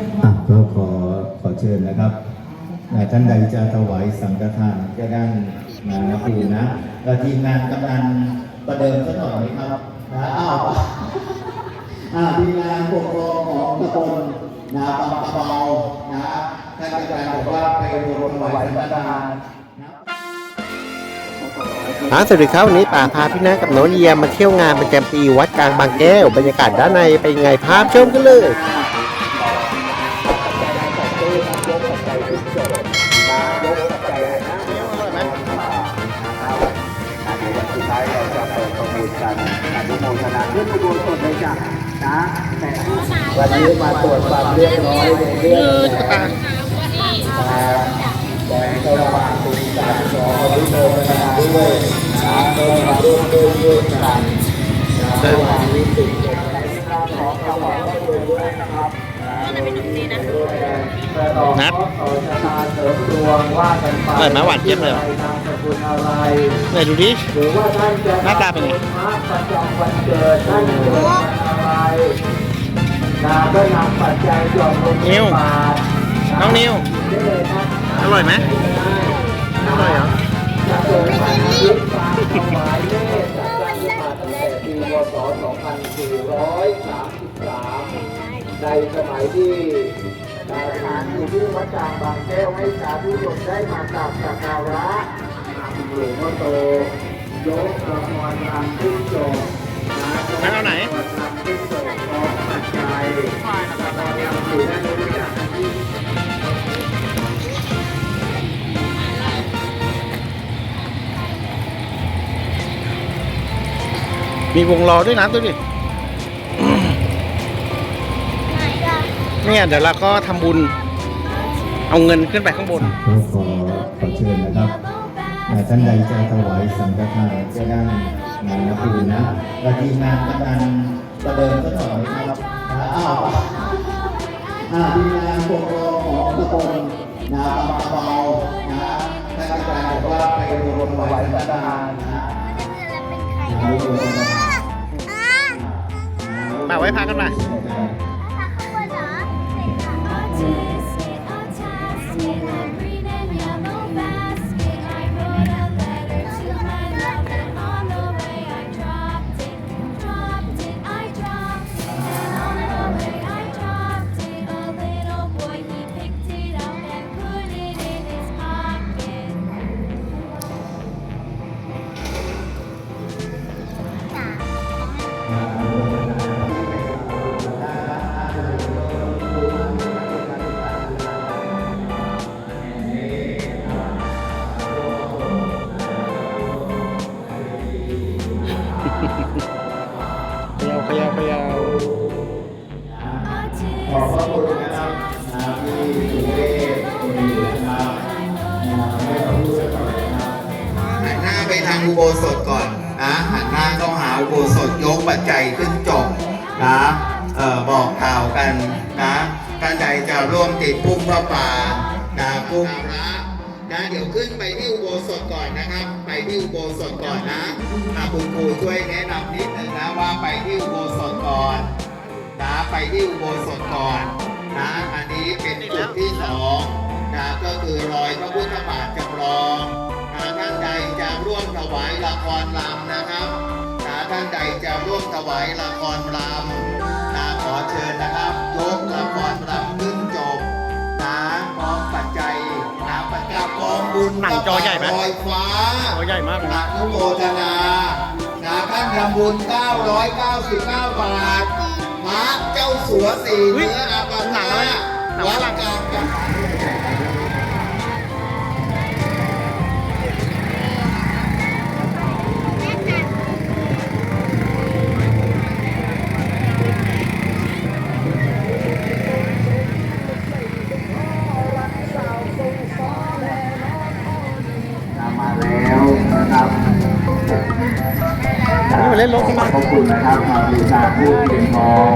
อะก็ขอขอเชิญนะครับท่านใดจะถวายสังฆทานจะด้านนานะครูนะแล้วทีมงานกำลังประเดิมสักหน่อยไหมครับนะอ้าวอ่าทีมงานปกครองของตำบลนาบางกระเบานะท่านอาจารย์บอกว่าไปรวมถวายสังฆทานนะสวัสดีครับวันนี้ป่าพาพี่นากับน้องเยียมมาเที่ยวงานประจำปีวัดกลางบางแก้ว บรรยากาศด้านในเป็นไงภาพชมกันเลย สุดท้ายเราจะเปิดประมูลกันอนุโมทนาเรื่อประมูลสดเลยจ้ะนะแต่วันนี้มาตรวจความเรียบร้อยในเรื่องของแสงสว่างตุงจากสออนุโมทนาด้วยนะก็มาร่วมด้วยช่วยกันนะระหว่างนี้ติดเด็กในการของกระบอกก็ด้วยนะครับ นัดต่อชะตาเสริมดวงว่ากันไปเปิดมาหวานเจี๊ยบเลยเหรอนามสกุลอะไรไหนดูดิหรือว่าท่านจะหน้าตาเป็นไงประจำวันเกิดท่านเกิดวันอะไรนาก็นำปัจจัยหย่อนลงนิ้วบาทน้องนิวได้เลยนะอร่อยไหมอร่อยเหรอจะเกิดวันอาทิตย์ตามถวายเลขจากการขึ้นมาตั้งแต่ปีพศ2433ในสมัยที่นายทหารอยู่ ที่วัดกลางบางแก้วให้สาธุชนได้มากราบสักการะหลวงพ่อโตยกละครรำขึ้นจบนะแล้วเอาไหนละครรำขึ้นจบพร้อมปัจจัยละครรำอยู่ด้านนู้นจ้ะมีวงล้อด้วยนะดูดิเนี่ยเดี๋ยวเราก็ทำบุญ เอาเงินขึ้นไปข้างบนก็ขอขอเชิญนะครับอ่าท่านใดจะถวายสังฆทานจะด้านนานะครูนะและทีมงานกำลังประเดิมสักหน่อยนะครับนะอ้าวอ่าทีมงานปกครองของตำบลนาบางกระเบานะท่านอาจารย์บอกว่าไปรวมถวายสังฆทานนะมาไว้พักกันมา โบสถก่อนนะหันหน้าเข้าหาอุโบสถยกปัจจัยขึ้นจบนะเออบอกกล่าวกันนะท่านใดจะร่วมติดพุ่มพระป่านะพุ่มพระนะเดี๋ยวขึ้นไปที่อุโบสถก่อนนะครับ ไปที่อุโบสถก่อนนะอะคุณครูช่วยแนะนำนิดหนึ่งนะว่าไปที่อุโบสถก่อนนะไปที่อุโบสถก่อนนะอันนี้เป็นจุดที่สองนะก็คือรอยพระพุทธบาทจำลอง ร่วมถวายละครลำนะครับนะท่านใดจะร่วมถวายละครลำนะขอเชิญนะครับยกละครลำขึ้นจบนะพร้อมปัจจัยนะประจับกองบุญหนังจอใหญ่ไหม ลอยฟ้าจอใหญ่มากเลยอนะนุโมทนานะท่านทำบุญ 999 บาทพระเจ้าสัวสี่อุ๊ยเนื้ออาบาหนังอะไรอะหนังวัฝดรั่งกลางกัน นี่มาเล่นรถข้างหน้าขอบคุณนะครับมาบูชาผู้เพียงทอง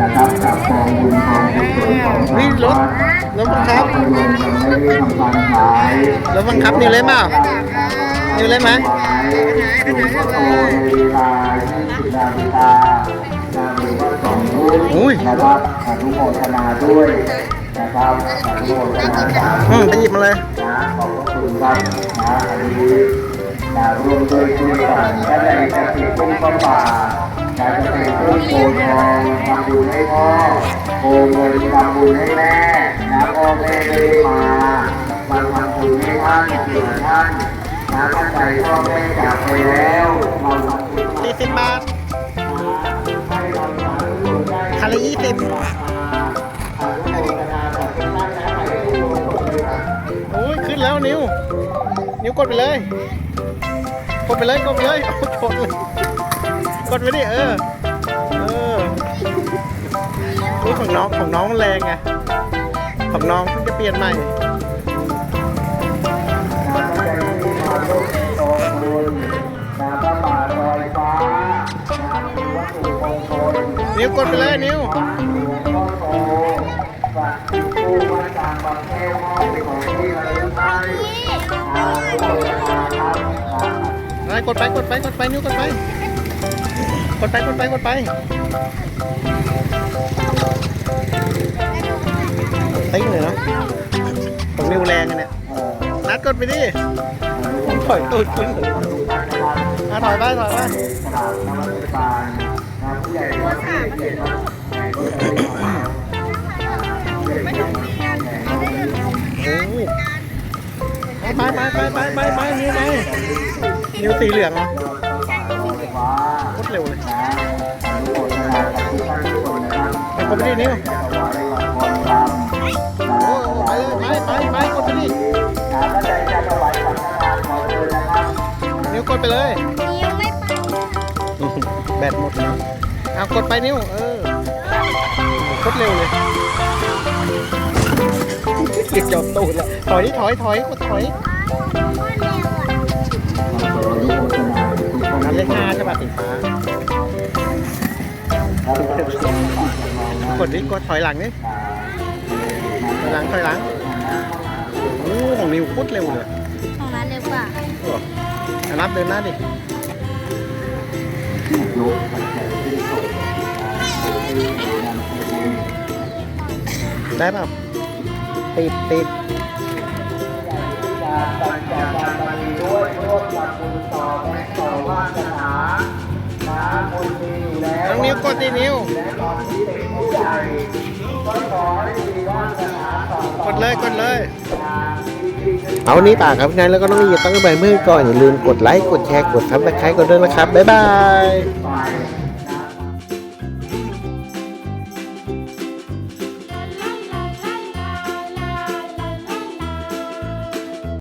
นะครับกับกองบุญกองกุศลของเฮ้ยรถรถบังคับรวมกันไม่ได้ทำการขายรถบังคับนิวเล่นเปล่านิวเล่นไหมถวายหลวงพ่อโตในเวลา20นาฬิกานะหรือว่าสองรุ่นอุ้ยนะครับอนุโมทนาด้วยนะครับอนุโมทนาสาธุอืมไปหยิบมาเลยนะขอบพระคุณครับนะอันนี้ นะรวมโดยคุณกันท่านใดจะติดตุ้งก็ป่าจะจะติดตุ้งโกทองทำบุญให้พ่อโกเงินทำบุญให้แม่นะพ่อแม่ไม่ได้มามาทำบุญให้ท่านเผื่อท่านนะท่านใดพ่อแม่จากไปแล้วมาทำบุญสี่สิบบาทเราสาธุได้คันละยี่สิบโมโอ้ยขึ้นแล้วนิว นิ้วกดไปเลย กดไปเลย กดไปเลยเอากดเลยกดไปดิเออ เออนี่ของน้องของน้องมันแรงไง ของน้องเพิ่งจะเปลี่ยนใหม่ นิ้วกดไปเลยนิ้วพระหลวงพ่อโตสัตว์ผู้วัดจางบางแก้วมอบเป็นของที่ระลึกให้ อานุโมทนาครับครับอะไรกดไปกดไปกดไปนิ้วกดไปกดไปกดไปกดไปติ้งเลยนะของนิ้วแรงอะเนี่ยนัดกดไปดิถอยตูดขึ้นอะถอยไปถอยไปกราบนมัสการนะผู้ใหญ่ก็ผู้ใหญ่เกียรติครับไหนก็จะได้มาผู้ ไปไปไปไปไปไปนิ้วไปนิ้วสีเหลืองเหรอยอดพระป่าลอยฟ้าโคตรเร็วเลยนะอนุโมทนากับทุกท่านทุกคนนะครับไปกดไปดินิ้วโอ้ไปเลยไปไปไปกดไปดินิ้วกดไปเลยนิ้วไม่ไปแบตหมดแล้วเอากดไปนิ้วเออโคตรเร็วเลย เกี่ยวตูดล้วถอยถอยถอยกดถอยโคตรเร็กน้าใช่ป่ะสีฟ้าครับผมเป็นผู้กดดิกดถอยหลังนี่ถอยหลังถอยหลังโอ้ของนิวโคตรเร็วเลยของนั้นเร็วกว่าอะนับเดินหน้าดิได้ป่ะ ติดติดปัญจการบารมีด้วยร่วมกับบุญต่อแผ่ต่อวาสนานะบุญมีอยู่แล้วน้องนิ้วกดดินิ้วและตอนที่เป็นผู้ใหญ่ก็ขอให้มีวาสนาต่อกดเลยกดเลย เอานี้ปากครับงั้นแล้วก็ต้องมีต้องไปมือก่อนอย่าลืมกดไลค์กดแชร์กดซับสไครต์กันด้วยนะครับบ๊ายบาย